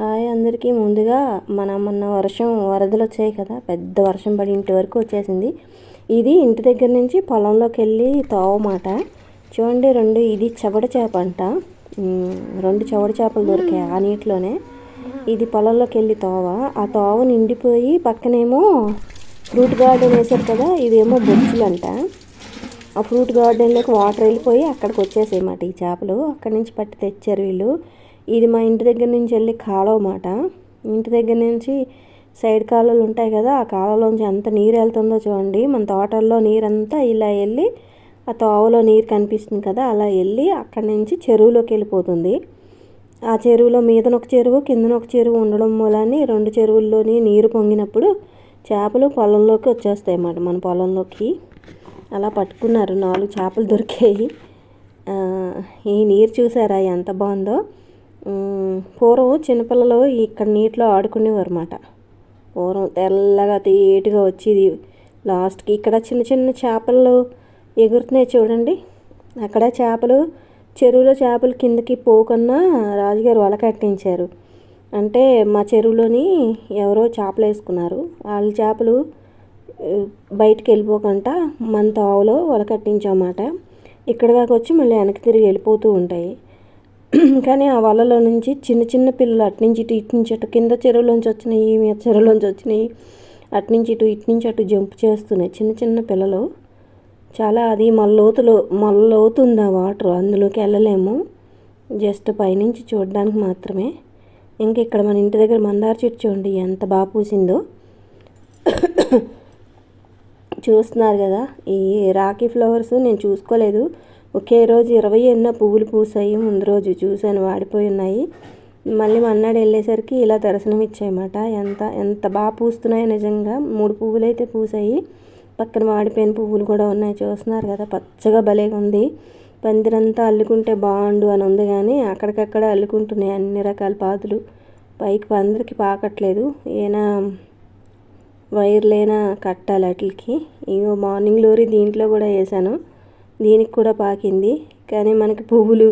Hi అందరికీ. ముందుగా మన మొన్న వర్షం వరదలు వచ్చాయి కదా పెద్ద వర్షం పడి ఇంటి వరకు వచ్చేసింది. ఇది ఇంటి దగ్గర నుంచి పొలంలోకి వెళ్ళి తోవమాట చూడండి రెండు ఇది చెవడ చేప అంట. రెండు చెవడ చేపలు దొరికాయి ఆ నీటిలోనే. ఇది పొలంలోకి వెళ్ళి తోవ. ఆ తోవ నిండిపోయి పక్కనేమో ఫ్రూట్ గార్డెన్ వేశారు కదా ఇవేమో బొచ్చులు అంట. ఆ ఫ్రూట్ గార్డెన్లోకి వాటర్ వెళ్ళిపోయి అక్కడికి వచ్చేసాయి మాట ఈ చేపలు. అక్కడి నుంచి పట్టి తెచ్చారు వీళ్ళు. ఇది మా ఇంటి దగ్గర నుంచి వెళ్ళి కాలువ మాట. ఇంటి దగ్గర నుంచి సైడ్ కాలువలు ఉంటాయి కదా ఆ కాలువలోంచి ఎంత నీరు వెళ్తుందో చూడండి. మన తోటల్లో నీరంతా ఇలా వెళ్ళి ఆ తోవలో నీరు కనిపిస్తుంది కదా అలా వెళ్ళి అక్కడి నుంచి చెరువులోకి వెళ్ళిపోతుంది. ఆ చెరువులో మీదన ఒక చెరువు కిందన ఒక చెరువు ఉండడం మూలాన్ని రెండు చెరువుల్లోని నీరు పొంగినప్పుడు చేపలు పొలంలోకి వచ్చేస్తాయి అన్నమాట మన పొలంలోకి. అలా పట్టుకున్నారు నాలుగు చేపలు దొరికాయి. ఈ నీరు చూసారా ఎంత బాగుందో? పూర్వం చిన్నపిల్లలు ఇక్కడ నీటిలో ఆడుకునేవారు అన్నమాట పూర్వం తెల్లగా తీయటిగా వచ్చేది. లాస్ట్కి ఇక్కడ చిన్న చిన్న చేపలు ఎగురుతున్నాయి చూడండి. అక్కడ చేపలు చెరువులో చేపలు కిందకి పోకుండా రాజుగారు వల కట్టించారు. అంటే మా చెరువులోని ఎవరో చేపలు వేసుకున్నారు. వాళ్ళ చేపలు బయటికి వెళ్ళిపోకుండా మన తావులో వల కట్టించామాట ఇక్కడ దాకా వచ్చి మళ్ళీ వెనక్కి తిరిగి వెళ్ళిపోతూ ఉంటాయి. కానీ ఆ వలలో నుంచి చిన్న చిన్న పిల్లలు అటు నుంచి ఇటు ఇటు నుంచి అటు కింద చెరువులోంచి వచ్చినాయి మీద చెరువులోంచి వచ్చినాయి అటు నుంచి ఇటు ఇటు నుంచి అటు జంప్ చేస్తున్నాయి. చిన్న చిన్న పిల్లలు. చాలా అది మల్లోతులో మల్లోతు ఉంది ఆ వాటర్ అందులోకి వెళ్ళలేము. జస్ట్ పైనుంచి చూడడానికి మాత్రమే. ఇంకా ఇక్కడ మన ఇంటి దగ్గర మందార చెట్టు చూడండి ఎంత బాగా పూసిందో. చూస్తున్నారు కదా ఈ రాఖీ ఫ్లవర్స్ నేను చూసుకోలేదు. ఒకే రోజు ఇరవై ఎన్నో పువ్వులు పూసాయి ముందు రోజు చూశాను వాడిపోయి ఉన్నాయి. మళ్ళీ మన్నాడు వెళ్ళేసరికి ఇలా దర్శనం ఇచ్చాయన్నమాట ఎంత ఎంత బాగా పూస్తున్నాయో నిజంగా. మూడు పువ్వులు అయితే పూసాయి. పక్కన వాడిపోయిన పువ్వులు కూడా ఉన్నాయి. చూస్తున్నారు కదా పచ్చగా భలేగా ఉంది. పందిరంతా అల్లుకుంటే బాగుండు అని ఉంది కానీ అక్కడికక్కడ అల్లుకుంటున్నాయి అన్ని రకాల పాదులు. పైకి పందిరికి పాకట్లేదు. ఏనా వైర్లైనా కట్టాలి వాటికి ఇగో మార్నింగ్ లోరీ దీంట్లో కూడా వేసాను దీనికి కూడా పాకింది. కానీ మనకి పువ్వులు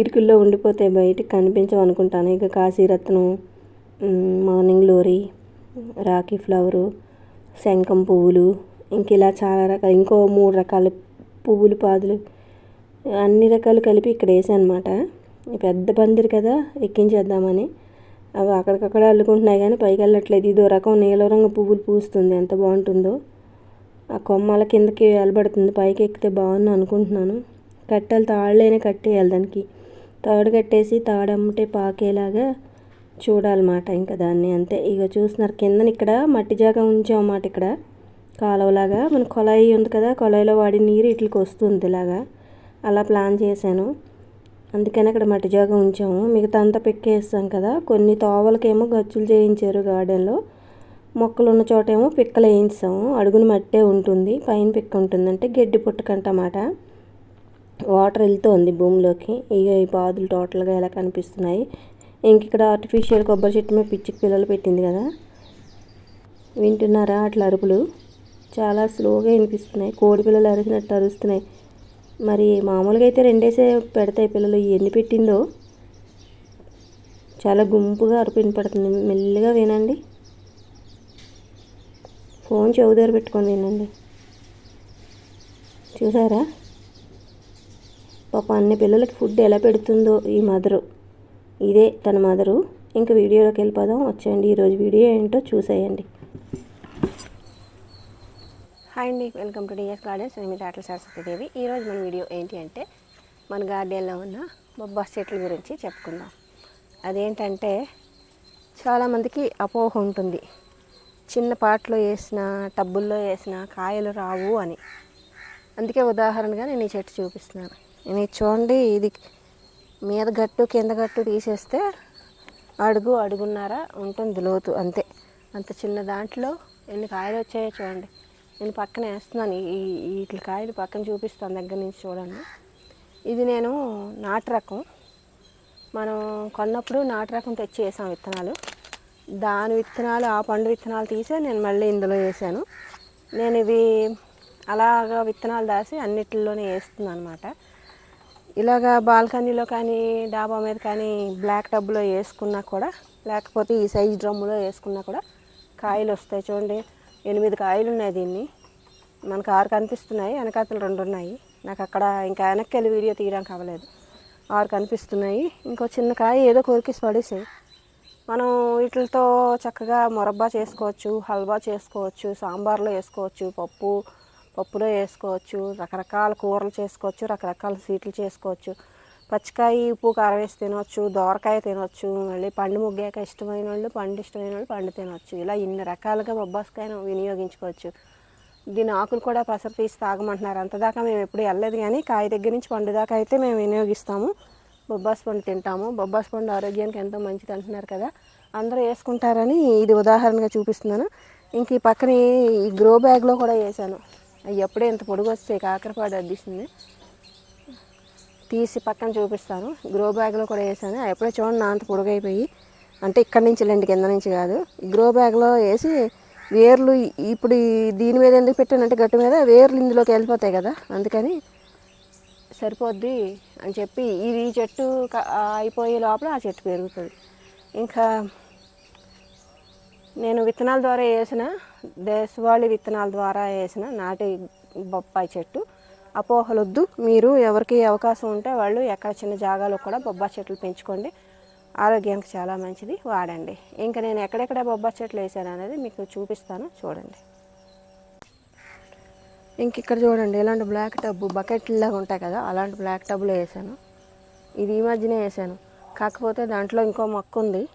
ఇరుకుల్లో ఉండిపోతాయి బయటికి కనిపించవు అనుకుంటాను. ఇక కాశీరత్నం మార్నింగ్ లోరీ రాఖీ ఫ్లవరు శంఖం పువ్వులు ఇంక ఇలా చాలా రకాల ఇంకో మూడు రకాల పువ్వులు పాదులు అన్ని రకాలు కలిపి ఇక్కడ వేసాను పెద్ద పందిరి కదా ఎక్కించేద్దామని. అవి అక్కడికక్కడ అల్లుకుంటున్నాయి కానీ పైకి వెళ్ళట్లేదు. ఇదో రకం నీలం రంగు పువ్వులు పూస్తుంది. ఎంత బాగుంటుందో. ఆ కొమ్మల కిందకి వేలబడుతుంది పైకి ఎక్కితే బాగుంది అనుకుంటున్నాను. కట్టాలి తాళ్ళైనా కట్టేయాలి దానికి. తాడు కట్టేసి తాడమ్మటే పాకేలాగా చూడాలన్నమాట ఇంకా దాన్ని అంతే. ఇక చూస్తున్నారు కిందన ఇక్కడ మట్టి జాగా ఉంచామన్నమాట ఇక్కడ. కాలువలాగా. మన కొలాయి ఉంది కదా కొలాయిలో వాడి నీరు ఇట్లకి వస్తుంది ఇలాగా. అలా ప్లాన్ చేశాను. అందుకని అక్కడ మట్టి జాగా ఉంచాము. మిగతా అంతా పెక్కేస్తాం కదా. కొన్ని తోవలకేమో గచ్చులు చేయించారు గార్డెన్లో. మొక్కలు ఉన్న చోటేమో పిక్కలు వేయించాము. అడుగున మట్టే ఉంటుంది. పైన పిక్క ఉంటుంది అంటే గడ్డి పుట్టకంటమాట. వాటర్ వెళ్తుంది భూమిలోకి. ఇక ఈ పాదులు టోటల్గా ఎలా కనిపిస్తున్నాయి. ఇంక ఇక్కడ ఆర్టిఫిషియల్ కొబ్బరి చెట్టు మీద పిచ్చికి పిల్లలు పెట్టింది కదా. వింటున్నారా అట్లా అరుపులు? చాలా స్లోగా వినిపిస్తున్నాయి. కోడి పిల్లలు అరిచినట్టు అరుస్తున్నాయి. మరి మామూలుగా అయితే రెండేసే పెడతాయి పిల్లలు. ఎన్ని పెట్టిందో? చాలా గుంపుగా అరుపు వినపడుతుంది. మెల్లిగా వినండి. ఫోన్ చెవు దగ్గర పెట్టుకొని తినండి. చూసారా? పాప అన్ని పిల్లలకి ఫుడ్ ఎలా పెడుతుందో ఈ మదరు. ఇదే తన మదరు. ఇంకా వీడియోలోకి వెళ్ళిపోదాం. వచ్చేయండి. ఈరోజు వీడియో ఏంటో చూసేయండి. హాయ్ అండి. Welcome to DS gardens. నేను మీ డాక్టర్ సరస్వతీదేవి ఈరోజు మన వీడియో ఏంటి అంటే మన గార్డెన్లో ఉన్న బొబ్బాస్ చెట్ల గురించి చెప్పుకుందాం. అదేంటంటే చాలామందికి అపోహ ఉంటుంది. చిన్న పాటలో వేసిన టబ్బుల్లో వేసిన కాయలు రావు అని. అందుకే ఉదాహరణగా నేను ఈ చెట్టు చూపిస్తున్నాను. నేను ఇది చూడండి ఇది మీద గట్టు కింద గట్టు తీసేస్తే అడుగు అడుగున్నారా ఉంటుంది లోతు అంతే. అంత చిన్న దాంట్లో ఎన్ని కాయలు వచ్చాయో చూడండి. నేను పక్కన వేస్తున్నాను ఈ వీటి కాయలు పక్కన చూపిస్తాను దగ్గర నుంచి చూడండి. ఇది నేను నాటు రకం. మనం కొన్నప్పుడు నాటు రకం తెచ్చి వేసాం విత్తనాలు. దాని విత్తనాలు ఆ పండు విత్తనాలు తీసే నేను మళ్ళీ ఇందులో వేసాను. నేను ఇవి అలాగా విత్తనాలు దాసి అన్నిటిలోనే వేస్తున్నాను అనమాట ఇలాగా బాల్కనీలో కానీ డాబా మీద కానీ బ్లాక్ టబ్లో వేసుకున్నా కూడా లేకపోతే ఈ సైజ్ డ్రమ్ములో వేసుకున్నా కూడా కాయలు వస్తాయి చూడండి. ఎనిమిది కాయలు ఉన్నాయి దీన్ని. మనకు ఆరు కనిపిస్తున్నాయి వెనకాతలు రెండు ఉన్నాయి. నాకు అక్కడ ఇంకా వెనక్కి వెళ్ళి వీడియో తీయడానికి అవ్వలేదు. ఆరు కనిపిస్తున్నాయి ఇంకో చిన్న కాయ ఏదో కొరికేసి పడేసాయి. మనం వీటితో చక్కగా మొరబ్బా చేసుకోవచ్చు హల్వా చేసుకోవచ్చు సాంబార్లో వేసుకోవచ్చు పప్పు పప్పులో వేసుకోవచ్చు రకరకాల కూరలు చేసుకోవచ్చు రకరకాల స్వీట్లు చేసుకోవచ్చు. పచ్చికాయ ఉప్పు కారం వేసి తినవచ్చు దోరకాయ తినవచ్చు మళ్ళీ పండు ముగ్గాక ఇష్టమైన వాళ్ళు పండు ఇష్టమైన వాళ్ళు పండు తినవచ్చు ఇలా ఇన్ని రకాలుగా బొబ్బాస్కాయను వినియోగించుకోవచ్చు. దీని ఆకులు కూడా పసరు తీసి తాగమంటున్నారు. అంతదాకా మేము ఎప్పుడు వెళ్ళలేదు కానీ కాయ దగ్గర నుంచి పండు దాకా అయితే మేము వినియోగిస్తాము. బొబ్బాస్ పండు తింటాము. బొబ్బాస్ పండు ఆరోగ్యానికి ఎంతో మంచిది అంటున్నారు కదా. అందరూ వేసుకుంటారని ఇది ఉదాహరణగా చూపిస్తున్నాను. ఇంక ఈ పక్కన ఈ గ్రో బ్యాగ్లో కూడా వేసాను అవి ఎప్పుడే ఇంత పొడుగు వస్తే కాకరపాడు అడ్డిస్తుంది తీసి పక్కన చూపిస్తాను. గ్రో బ్యాగ్లో కూడా వేసాను ఎప్పుడే చూడండి నా అంత పొడుగైపోయి. అంటే ఇక్కడి నుంచి లేండి కింద నుంచి కాదు. గ్రో బ్యాగ్లో వేసి వేర్లు ఇప్పుడు ఈ దీని మీద ఎందుకు పెట్టానంటే గట్టు మీద వేర్లు ఇందులోకి వెళ్ళిపోతాయి కదా. అందుకని సరిపోద్ది అని చెప్పి ఇది ఈ చెట్టు అయిపోయే లోపల ఆ చెట్టు పెరుగుతుంది. ఇంకా నేను విత్తనాల ద్వారా వేసిన దేశవాళీ విత్తనాల ద్వారా వేసిన నాటి బొప్పాయి చెట్టు అపోహలొద్దు. మీరు ఎవరికి అవకాశం ఉంటే వాళ్ళు ఎక్కడ చిన్న జాగాలో కూడా బొబ్బాయి చెట్లు పెంచుకోండి. ఆరోగ్యానికి చాలా మంచిది. వాడండి. ఇంకా నేను ఎక్కడెక్కడ బొబ్బాయి చెట్లు వేసాను అనేది మీకు చూపిస్తాను. చూడండి. ఇంక ఇక్కడ చూడండి ఇలాంటి బ్లాక్ టబ్ బకెట్ లాగా ఉంటాయి కదా అలాంటి బ్లాక్ టబ్లో వేసాను. ఇది ఈ మధ్యనే వేసాను. కాకపోతే దాంట్లో ఇంకో మొక్క ఉంది.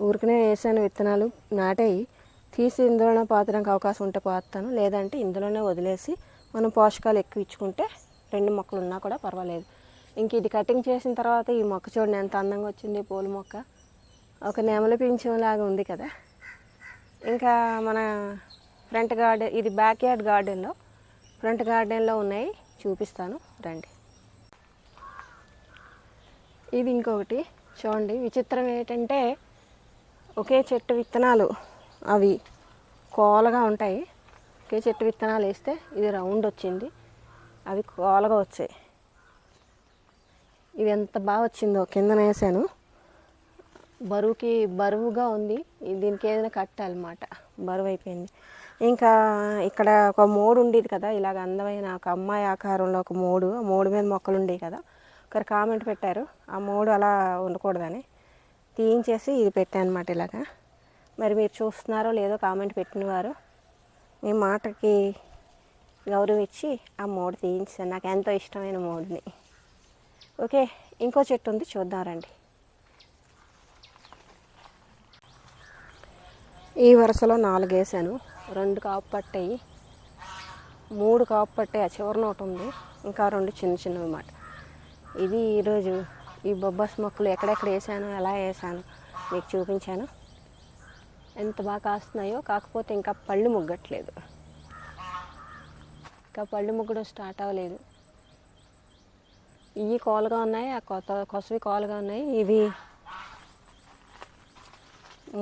ఊరికనే వేసాను విత్తనాలు నాటేయి. తీసి ఇందులోనే పాతడానికి అవకాశం ఉంటే పాతాను. లేదంటే ఇందులోనే వదిలేసి మనం పోషకాలు ఎక్కువ ఇచ్చుకుంటే రెండు మొక్కలు ఉన్నా కూడా పర్వాలేదు. ఇంక ఇది కటింగ్ చేసిన తర్వాత ఈ మొక్క చూడండి ఎంత అందంగా వచ్చింది పూల మొక్క. ఒక నెమలి లాగా ఉంది కదా. ఇంకా మన ఫ్రంట్ గార్డెన్ ఇది బ్యాక్ యార్డ్ గార్డెన్లో ఫ్రంట్ గార్డెన్లో ఉన్నాయి. చూపిస్తాను. రండి. ఇది ఇంకొకటి. చూడండి. విచిత్రం ఏంటంటే ఒకే చెట్టు విత్తనాలు అవి కోలగా ఉంటాయి. ఒకే చెట్టు విత్తనాలు వేస్తే ఇది రౌండ్ వచ్చింది. అవి కోలగా వచ్చాయి. ఇది ఎంత బాగా వచ్చిందో కిందన వేసాను. బరువుకి బరువుగా ఉంది. దీనికి ఏదైనా కట్టాలన్నమాట. బరువు అయిపోయింది. ఇంకా ఇక్కడ ఒక మోడు ఉండేది కదా ఇలాగ అందమైన ఒక అమ్మాయి ఆకారంలో ఒక మోడు ఆ మోడు మీద మొక్కలు ఉండేవి కదా. ఒకరు కామెంట్ పెట్టారు ఆ మోడు అలా ఉండకూడదని. తీయించేసి ఇది పెట్టాను అనమాట ఇలాగా. మరి మీరు చూస్తున్నారో లేదో కామెంట్ పెట్టినవారు మీ మాటకి గౌరవం ఇచ్చి ఆ మోడు తీయించాను. నాకు ఎంతో ఇష్టమైన మోడుని. ఓకే ఇంకో చెట్టు ఉంది చూద్దాం రండి. ఈ వరుసలో నాలుగు వేసాను రెండు కాపు పట్టాయి. మూడు కాపు పట్టాయి ఆ చివరిన ఒకటి ఉంది. ఇంకా రెండు చిన్న చిన్నవి అన్నమాట. ఇది ఈరోజు ఈ బొబ్బాస్ మొక్కలు ఎక్కడెక్కడ వేసాను ఎలా వేసాను మీకు చూపించాను. ఎంత బాగా కాస్తున్నాయో కాకపోతే ఇంకా పళ్ళు ముగ్గట్లేదు. ఇంకా పళ్ళు ముగ్గడం స్టార్ట్ అవ్వలేదు. ఇవి కోలుగా ఉన్నాయి ఆ కొత్త కొసవి కోలుగా ఉన్నాయి. ఇవి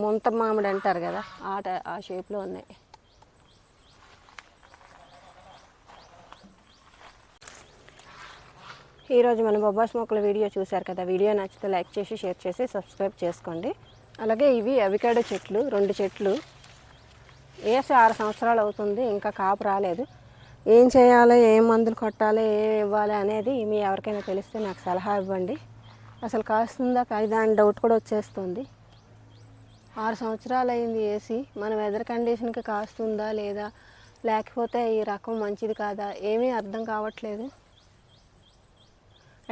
ముంత మామిడి అంటారు కదా ఆ ఆ షేప్లో ఉన్నాయి. ఈరోజు మన బొబ్బాస్ మొక్కల వీడియో చూశారు కదా వీడియో నచ్చితే లైక్ చేసి షేర్ చేసి సబ్స్క్రైబ్ చేసుకోండి. అలాగే ఇవి అవికాడో చెట్లు రెండు చెట్లు. వేసి ఆరు సంవత్సరాలు అవుతుంది ఇంకా కాపు రాలేదు. ఏం చేయాలి ఏం మందులు కొట్టాలి ఏ ఇవ్వాలి అనేది మీ ఎవరికైనా తెలిస్తే నాకు సలహా ఇవ్వండి. అసలు కాస్తుందా కాదా అని డౌట్ కూడా వచ్చేస్తుంది. ఆరు సంవత్సరాలు అయింది వేసి మన వెదర్ కండిషన్కి కాస్తుందా లేదా? లేకపోతే ఈ రకం మంచిది కాదా? ఏమీ అర్థం కావట్లేదు.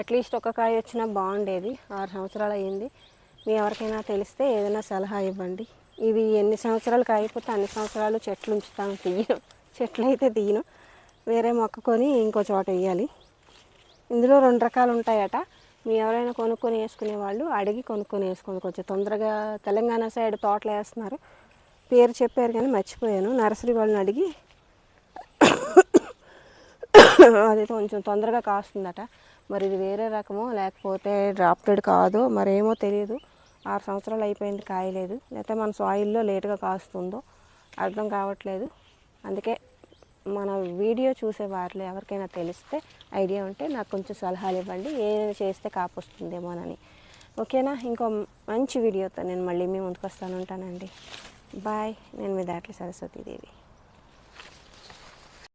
అట్లీస్ట్ ఒక కాయ వచ్చినా బాగుండేది. ఆరు సంవత్సరాలు అయ్యింది. మీ ఎవరికైనా తెలిస్తే ఏదైనా సలహా ఇవ్వండి. ఇది ఎన్ని సంవత్సరాలు కాయపోతే అన్ని సంవత్సరాలు చెట్లు ఉంచుతాను తీయను. చెట్లు అయితే తీయను. వేరే మొక్కకొని ఇంకో చోట వేయాలి. ఇందులో రెండు రకాలు ఉంటాయట. మీ ఎవరైనా కొనుక్కొని వేసుకునే వాళ్ళు అడిగి కొనుక్కొని వేసుకొని కొంచెం తొందరగా తెలంగాణ సైడ్ తోటలు వేస్తున్నారు. పేరు చెప్పారు కానీ మర్చిపోయాను. నర్సరీ వాళ్ళని అడిగి అది కొంచెం తొందరగా కాస్తుందట. మరి ఇది వేరే రకమో లేకపోతే డ్రాప్టెడ్ కాదో మరేమో తెలియదు. ఆరు సంవత్సరాలు అయిపోయింది కాయలేదు. లేకపోతే మన సాయిల్లో లేటుగా కాస్తుందో అర్థం కావట్లేదు. అందుకే మన వీడియో చూసే వారిలో ఎవరికైనా తెలిస్తే ఐడియా ఉంటే నాకు కొంచెం సలహాలు ఇవ్వండి. ఏదైనా చేస్తే కాపు వస్తుందేమోనని ఓకేనా? ఇంకో మంచి వీడియోతో నేను మళ్ళీ మీ ముందుకు వస్తాను ఉంటానండి. బాయ్. నేను మీ దాట్ల సరస్వతీదేవి.